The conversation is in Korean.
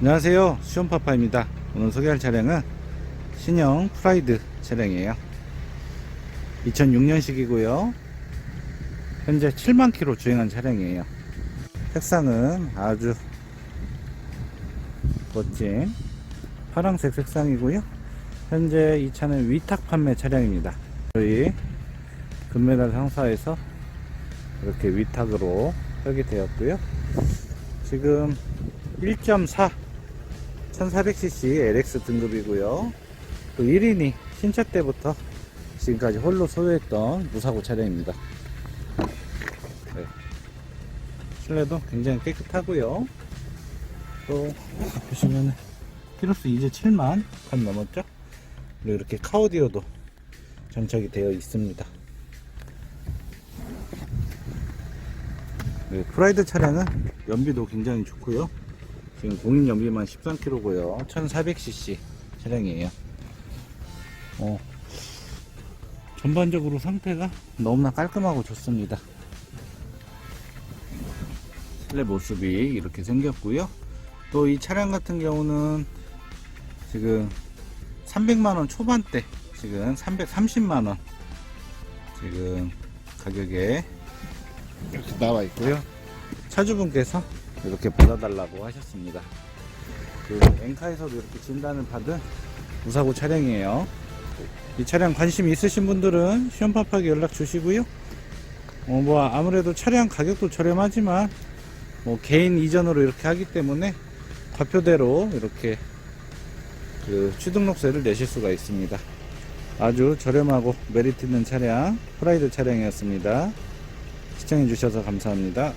안녕하세요. 시온파파입니다. 오늘 소개할 차량은 신형 프라이드 차량이에요. 2006년식이고요. 현재 7만 킬로 주행한 차량이에요. 색상은 아주 멋진 파란색 색상이고요. 현재 이 차는 위탁 판매 차량입니다. 저희 금메달 상사에서 이렇게 위탁으로 설계되었고요. 지금 1.4 1400cc LX 등급이고요. 또 1인이 신차 때부터 지금까지 홀로 소유했던 무사고 차량입니다. 네. 실내도 굉장히 깨끗하고요. 또 보시면 키로수 이제 7만 간 넘었죠? 그리고 이렇게 카오디오도 장착이 되어 있습니다. 네, 프라이드 차량은 연비도 굉장히 좋고요. 지금 공인 연비만 13km고요. 1400cc 차량이에요. 어, 전반적으로 상태가 너무나 깔끔하고 좋습니다. 실내 모습이 이렇게 생겼고요. 또 이 차량 같은 경우는 지금 300만원 초반대 지금 330만원 지금 가격에 이렇게 나와 있고요. 차주분께서 이렇게 받아달라고 하셨습니다. 그 엔카에서도 이렇게 진단을 받은 무사고 차량이에요. 이 차량 관심 있으신 분들은 시험파파게 연락 주시고요. 어, 뭐 아무래도 차량 가격도 저렴하지만 뭐 개인 이전으로 이렇게 하기 때문에 과표대로 이렇게 그 취등록세를 내실 수가 있습니다. 아주 저렴하고 메리트 있는 차량 프라이드 차량이었습니다. 시청해 주셔서 감사합니다.